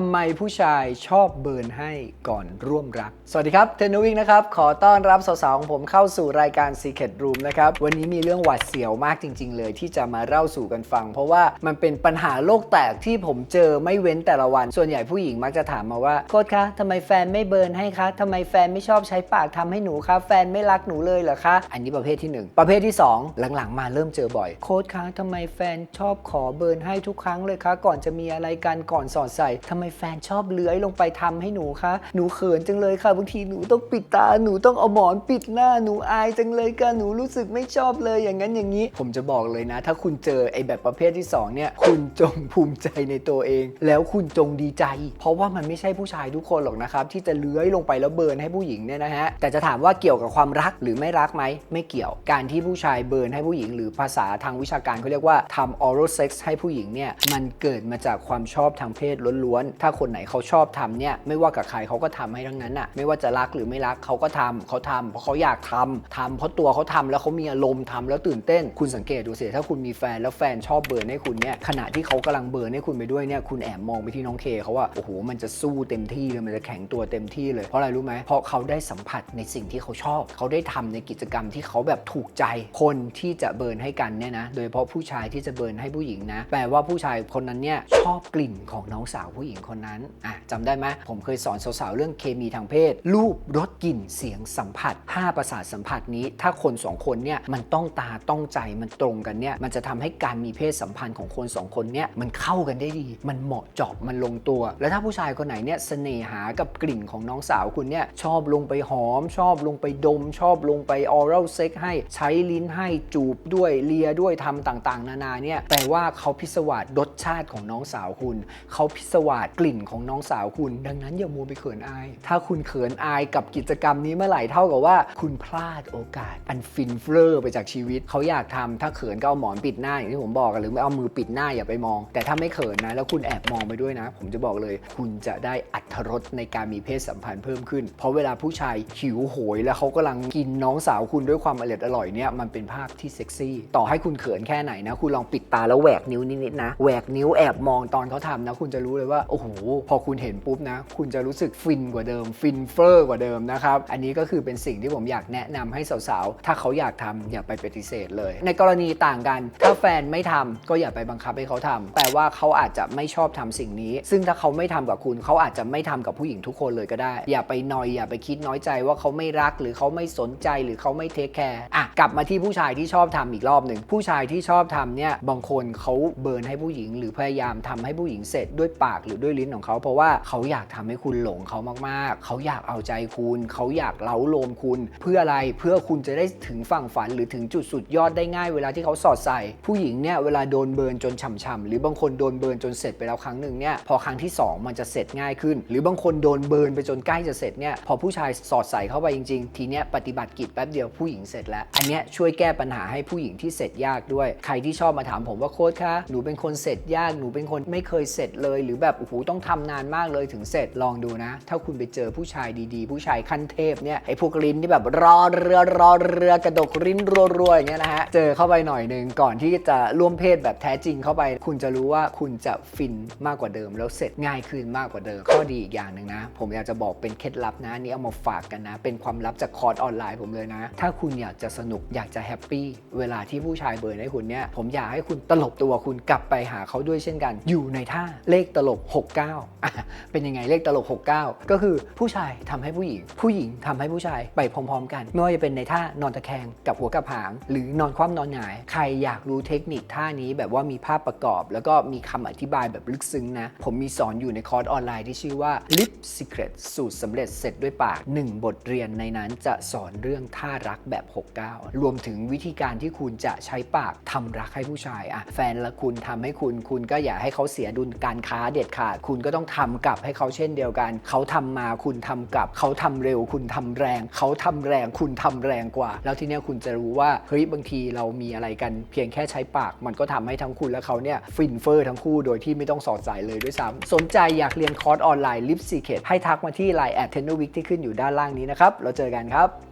ทำไมผู้ชายชอบเบิร์นให้ก่อนร่วมรัก สวัสดีครับเทนนวิกนะครับ ขอต้อนรับสาวๆของผมเข้าสู่รายการ Secret Room นะครับ วันนี้มีเรื่องหวาดเสียวมากจริง ๆ เลย ที่จะมาเล่าสู่กันฟัง เพราะว่ามันเป็นปัญหาโลกแตกที่ผมเจอไม่เว้นแต่ละวัน ส่วนใหญ่ผู้หญิงมักจะถามมาว่าโค้ดคะทำไมแฟนไม่เบิร์นให้คะทำไมแฟนไม่ชอบใช้ปากทำให้หนูคะแฟนไม่รักหนูเลยเหรอคะอันนี้ประเภทที่หนึ่งประเภทที่สองหลังๆ มาเริ่มเจอบ่อยโค้ดคะทำไมแฟนชอบขอเบิร์นให้ทุกครั้งเลยคะ ก่อนจะมีอะไรกันก่อนสอดใส่ทำไมแฟนชอบเลื้อยลงไปทำให้หนูคะ หนูเขินจังเลยค่ะ บางทีหนูต้องปิดตา หนูต้องเอาหมอนปิดหน้า หนูอายจังเลยค่ะ หนูรู้สึกไม่ชอบเลย อย่างนั้นอย่างนี้ ผมจะบอกเลยนะ ถ้าคุณเจอไอ้แบบประเภทที่สองเนี่ย คุณจงภูมิใจในตัวเอง แล้วคุณจงดีใจ เพราะว่ามันไม่ใช่ผู้ชายทุกคนหรอกนะครับ ที่จะเลื้อยลงไปแล้วเบิร์นให้ผู้หญิงเนี่ยนะฮะ แต่จะถามว่าเกี่ยวกับความรักหรือไม่รักไหม ไม่เกี่ยว การที่ผู้ชายเบิร์นให้ผู้หญิง หรือภาษาทางวิชาการเขาเรียกว่าทำ oral sex ให้ผู้หญิงเนี่ย มันเกิดมาจากความชอบทางเพศล้วนถ้าคนไหนเขาชอบทำเนี่ยไม่ว่ากับใครเขาก็ทำให้ทั้งนั้นอะไม่ว่าจะรักหรือไม่รักเขาก็ทำเขาทำเพราะเขาอยากทำทำเพราะตัวเขาทำแล้วเขามีอารมณ์ทำแล้วตื่นเต้น คุณสังเกตดูสิถ้าคุณมีแฟนแล้วแฟนชอบเบิร์นให้คุณเนี่ยขณะที่เขากำลังเบิร์นให้คุณไปด้วยเนี่ยคุณแอบมองไปที่น้องเคเขาว่าโอ้โหมันจะสู้เต็มที่เลยมันจะแข็งตัวเต็มที่เลยเพราะอะไรรู้ไหมเพราะเขาได้สัมผัสในสิ่งที่เขาชอบ เขาได้ทำในกิจกรรมที่เขาแบบถูกใจคนที่จะเบิร์นให้กันเนี่ยนะโดยเฉพาะผู้ชายที่จะเบิร์นให้ผู้หญิงนะแปลว่าผู้ชายคนนั้นเนี่ยชอบกลิ่นของน้องสาวผู้หญิงคนนั้นอะจำได้ไหมผมเคยสอนสาวๆเรื่องเคมีทางเพศ รูปรสกลิ่นเสียงสัมผัส5ประสาทสัมผัสนี้ ถ้าคนสองคนเนี่ยมันต้องตาต้องใจมันตรงกันเนี่ยมันจะทำให้การมีเพศสัมพันธ์ของคนสองคนเนี่ยมันเข้ากันได้ดี มันเหมาะเจาะมันลงตัว แล้วถ้าผู้ชายคนไหนเนี่ยเสน่หากับกลิ่นของน้องสาวคุณเนี่ยชอบลงไปหอม ชอบลงไปดม ชอบลงไปออรัลเซ็กให้ใช้ลิ้นให้จูบด้วยเลียด้วยทำต่างๆ นานาเนี่ยแปลว่าเขาพิศวาสรสชาติของน้องสาวคุณ เขาพิศวาสกลิ่นของน้องสาวคุณ ดังนั้นอย่ามัวไปเขินอาย ถ้าคุณเขินอายกับกิจกรรมนี้เมื่อไหร่เท่ากับว่า คุณพลาดโอกาส อันฟินเฟ้อไปจากชีวิตเขาอยากทำถ้าเขินก็เอาหมอนปิดหน้าอย่างที่ผมบอกกันหรือไม่เอามือปิดหน้าอย่าไปมอง แต่ถ้าไม่เขินนะ แล้วคุณแอบมองไปด้วยนะ ผมจะบอกเลย คุณจะได้อัธรสในการมีเพศสัมพันธ์เพิ่มขึ้น เพราะเวลาผู้ชายหิวโหย แล้วเขากำลังกินน้องสาวคุณด้วยความอร่อยอร่อยเนี่ยมันเป็นภาพที่เซ็กซี่ต่อให้คุณเขินแค่ไหนนะ คุณลองปิดตาแล้วแหวกนิ้วนิดๆนะแหวกนิ้วแอบมองตอนเขาทำนะ คุณจะรู้เลยว่าโอ้โห พอคุณเห็นปุ๊บนะ คุณจะรู้สึกฟินกว่าเดิม ฟินเฟอร์กว่าเดิมนะครับ อันนี้ก็คือเป็นสิ่งที่ผมอยากแนะนำให้สาวๆ ถ้าเขาอยากทำอย่าไปปฏิเสธเลย ในกรณีต่างกัน ถ้าแฟนไม่ทำก็อย่าไปบังคับให้เขาทำแปลว่าเขาอาจจะไม่ชอบทำสิ่งนี้ ซึ่งถ้าเขาไม่ทำกับคุณ เขาอาจจะไม่ทำกับผู้หญิงทุกคนเลยก็ได้ อย่าไปนอยอย่าไปคิดน้อยใจว่าเขาไม่รักหรือเขาไม่สนใจหรือเขาไม่เทคแคร์อะกลับมาที่ผู้ชายที่ชอบทำอีกรอบหนึ่งผู้ชายที่ชอบทำเนี่ยบางคนเขาเบิร์นให้ผู้หญิง หรือพยายามทำให้ผู้หญิงเสร็จด้วยปากหรือด้วยลิ้นของเขาเพราะว่าเขาอยากทำให้คุณหลงเขามากๆ เขาอยากเอาใจคุณ เขาอยากเล้าโลมคุณ เพื่ออะไรเพื่อคุณจะได้ถึงฝั่งฝันหรือถึงจุดสุดยอดได้ง่ายเวลาที่เขาสอดใส่ ผู้หญิงเนี่ยเวลาโดนเบิร์นจนฉ่ำๆหรือบางคนโดนเบิร์นจนเสร็จไปแล้วครั้งหนึ่งเนี่ยพอครั้งที่สองมันจะเสร็จง่ายขึ้น หรือบางคนโดนเบิร์นไปจนใกล้จะเสร็จเนี่ยพอผู้ชายสอดใส่เข้าไปจริงๆ ทีเนี้ยปฏิบัติกิจแป๊บเดียวผู้หญิงเสร็จแล้ว อันเนี้ยช่วยแก้ปัญหาให้ผู้หญิงที่เสร็จยากด้วย ใครที่ชอบมาถามผมว่าโค้ชคะหนูเป็นคนเสร็จยากหนูเป็นคนไม่เคยเสร็จเลย หรือแบบโอ้โหต้องทำนานมากเลยถึงเสร็จลองดูนะ ถ้าคุณไปเจอผู้ชายดีๆ ผู้ชายขั้นเทพเนี่ยไอ้พวกลิ้นที่แบบรอเรือรอเรือกระดกริ้นรัวๆอย่างเงี้ยนะฮะเจอเข้าไปหน่อยหนึ่งก่อนที่จะร่วมเพศแบบแท้จริงเข้าไป คุณจะรู้ว่าคุณจะฟินมากกว่าเดิม แล้วเสร็จง่ายขึ้นมากกว่าเดิมข้อดีอีกอย่างหนึ่งนะ ผมอยากจะบอกเป็นเคล็ดลับนะนนี้เอามาฝากกันนะ เป็นความลับจากคอร์สออนไลน์ผมเลยนะ ถ้าคุณอยากจะสนุกอยากจะแฮปปี้เวลาที่ผู้ชายเบิร์ให้คุณเนี่ยผมอยากให้คุณตลบตัวคุณกลับไปหาเขาด้วยเช่นกัน อยู่ในท่าเลขตลก69อะเป็นยังไงเลขตลก 69 ก็คือผู้ชายทำให้ผู้หญิง ผู้หญิงทำให้ผู้ชายไปพร้อมๆ กัน ไม่ว่าจะเป็นในท่านอนตะแคงกับหัวกับหาง หรือนอนคว่ำนอนหงาย ใครอยากรู้เทคนิคท่านี้แบบว่ามีภาพประกอบ แล้วก็มีคำอธิบายแบบลึกซึ้งนะ ผมมีสอนอยู่ในคอร์สออนไลน์ที่ชื่อว่า Lip Secret สูตรสำเร็จเสร็จด้วยปาก 1 บทเรียนในนั้นจะสอนเรื่องท่ารักแบบ 69 รวมถึงวิธีการที่คุณจะใช้ปากทำรักให้ผู้ชายอะแฟนละคุณทำให้คุณคุณก็อย่าให้เขาเสียดุลการค้าเด็ดขาดคุณก็ต้องทำกลับให้เขาเช่นเดียวกัน เขาทำมาคุณทำกลับ เขาทำเร็วคุณทำแรง เขาทำแรงคุณทำแรงกว่า แล้วทีเนี้ยคุณจะรู้ว่าเฮ้ยบางทีเรามีอะไรกัน เพียงแค่ใช้ปาก มันก็ทำให้ทั้งคุณและเขาเนี่ยฟินเฟอร์ทั้งคู่โดยที่ไม่ต้องสอดสายเลยด้วยซ้ำสนใจอยากเรียนคอร์สออนไลน์ Lip Secret ให้ทักมาที่ Line แอดเทนนวิกที่ขึ้นอยู่ด้านล่างนี้นะครับเราเจอกันครับ